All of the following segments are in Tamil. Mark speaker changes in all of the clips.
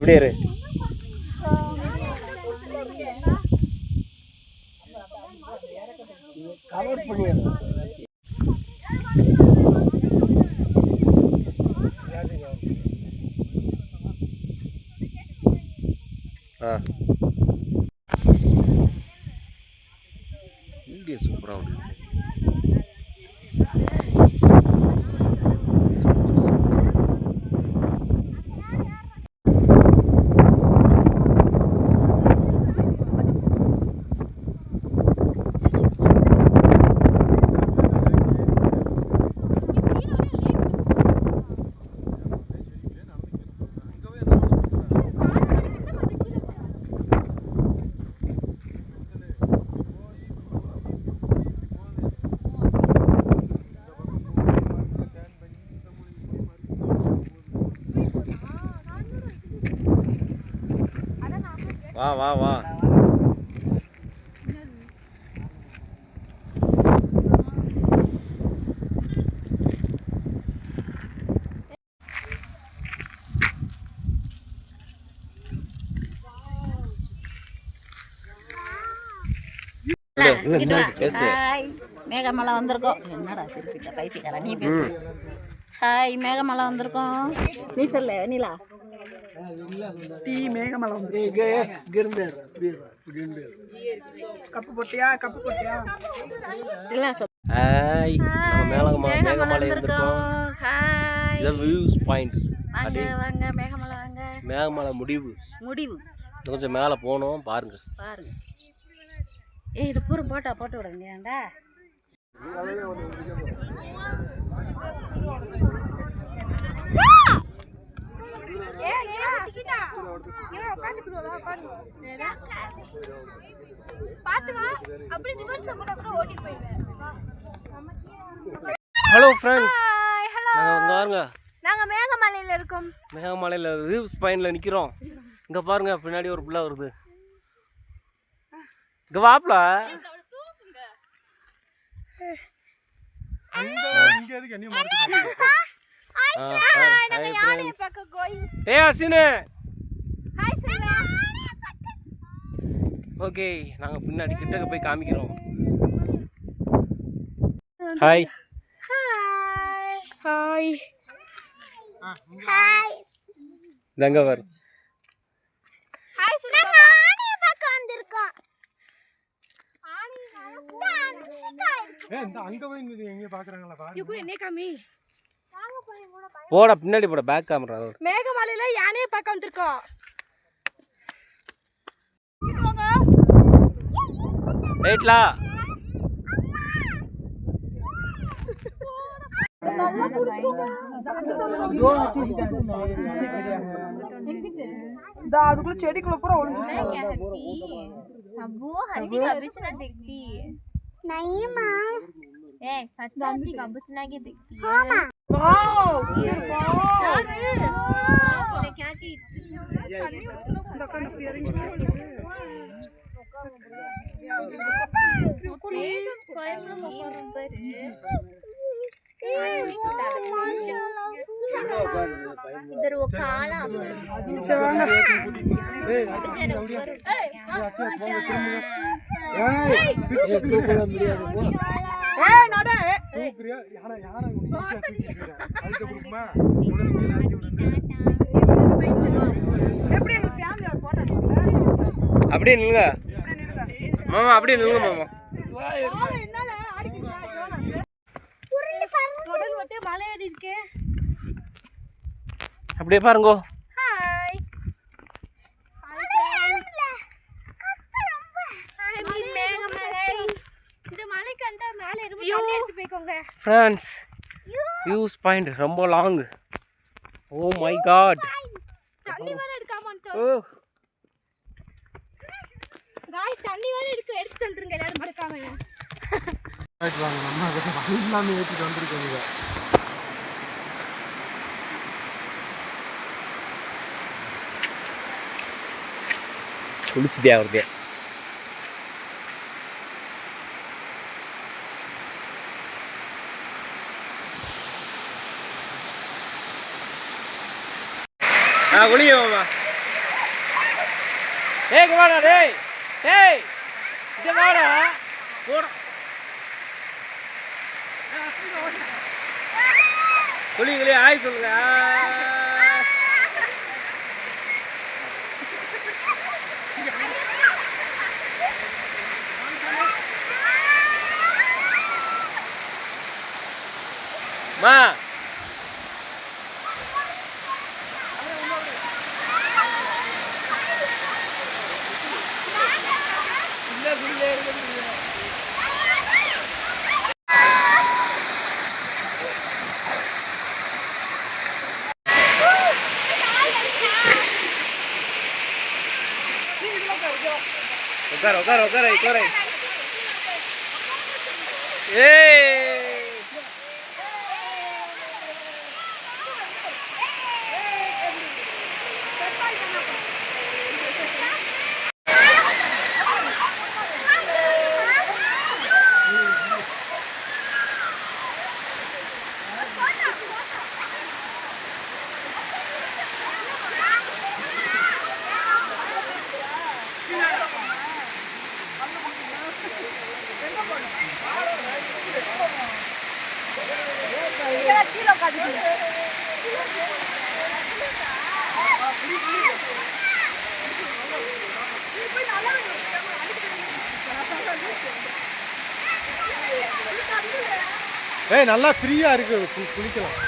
Speaker 1: இப்படி இரு. கவர் பண்ணிடுறேன் ஆ. வா வா வா.
Speaker 2: மேகமலை வந்திருக்கோம். என்னடா திருப்பிட்ட நீ பேசு. ஹாய் மேகமலை வந்திருக்கோம். நீ சொல்லு நீலா.
Speaker 3: டீ மேகமலை வந்து கப்பு போட்டியா கப்பு போட்டியா?
Speaker 2: சொல்லு
Speaker 1: ஹாய் நம்ம மேலகமா மேகமலை இருந்திருக்கோம்.
Speaker 2: ஹாய்
Speaker 1: இது வியூஸ் பாயிண்ட்
Speaker 2: வாங்க வாங்க மேகமலை வாங்க.
Speaker 1: மேகமலை முடிவு.
Speaker 2: முடிவு.
Speaker 1: கொஞ்சம் மேலே போகணும் பாருங்க.
Speaker 2: பாருங்க. ஏய் இது பூரா போட்டா போட்டு
Speaker 1: ஹலோ ஃப்ரெண்ட்ஸ் நாங்கள் இங்கே பாருங்க.
Speaker 2: மேகமலையில இருக்கோம்.
Speaker 1: மேகமலையில் வியூஸ் பாயிண்டில் நிற்கிறோம் இங்கே பாருங்க பின்னாடி ஒரு பிள்ளை வருது. இங்கே வாப்ல. ஏ அசினு. ஓகே நாங்கள் பின்னாடி கிட்டக்க போய் காமிக்கிறோம். ஹாய்
Speaker 2: ஹாய்
Speaker 1: இதங்க வரும்
Speaker 2: ஹாய் பக்கம் வந்திருக்கோம்.
Speaker 3: அங்க போய் எங்க பாக்குறாங்களா பாரு
Speaker 1: போட பின்னாடி போட பேக் கேமரா
Speaker 2: மேகமலையில யானையை பார்க்க வந்திருக்கோம்
Speaker 1: ரைட்லா
Speaker 3: அதுக்குள்ள செடிக்குள்ள பூரா ஒளிஞ்சு
Speaker 4: நைமா ఏ సత్యానికి
Speaker 3: గబ్బుచ్చినాకి
Speaker 4: 와우! ఇద్దరు
Speaker 3: ఒక ఆల ఇద్దరు தூக்குறியா?
Speaker 4: யானை யானை ஒன்று
Speaker 3: ஈஸியாக தூக்கிட்டு அதுக்கு கொடுக்குமா? எப்படி எங்கள் ஃபேமிலி ஒரு போட்டோ
Speaker 1: அப்படியே நில்லுங்க. மாமா அப்படி நில்லுங்க மாமா. அப்படியே பாருங்கோ.
Speaker 4: போய்க்கோங்க
Speaker 1: ஃப்ரெண்ட்ஸ் வியூஸ் பாயிண்ட் ரொம்ப லாங் ஓ மை காட்
Speaker 4: தண்ணி வேற எடுக்காம வந்துட்டோம்
Speaker 1: ஓ
Speaker 4: காய்ஸ் தண்ணி வேற எடுக்க எடுத்து வந்துருங்க எல்லாரும் மறக்காம.
Speaker 3: நம்ம எல்லாமே ஏற்றிட்டு வந்திருக்கோம்
Speaker 1: ஆ குளிக்க மாமா டேய் வாடா டேய் டேய் இங்க வாடா. போடா. குளி குளி ஆய் சொல்லுங்க. மா. Ogara, ogara, ogara aí, ogara
Speaker 3: aí. Ei!
Speaker 5: அடிக்கல ஏய் நல்லா ஃப்ரீயாக இருக்குது குளிக்கலாம்.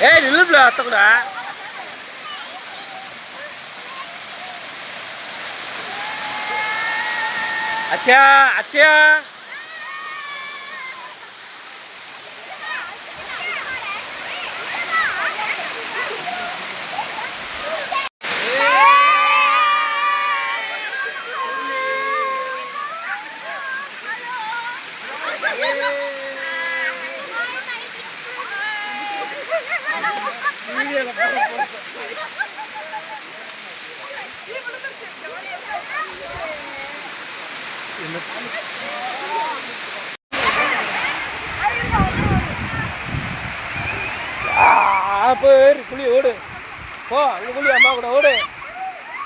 Speaker 1: Ê, đi lướt lượt tao đã. Acha, acha. Yeah. போய் குழி ஓடு. போ அங்கே குழி அம்மா கூட ஓடு.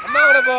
Speaker 1: அம்மா கூட போ.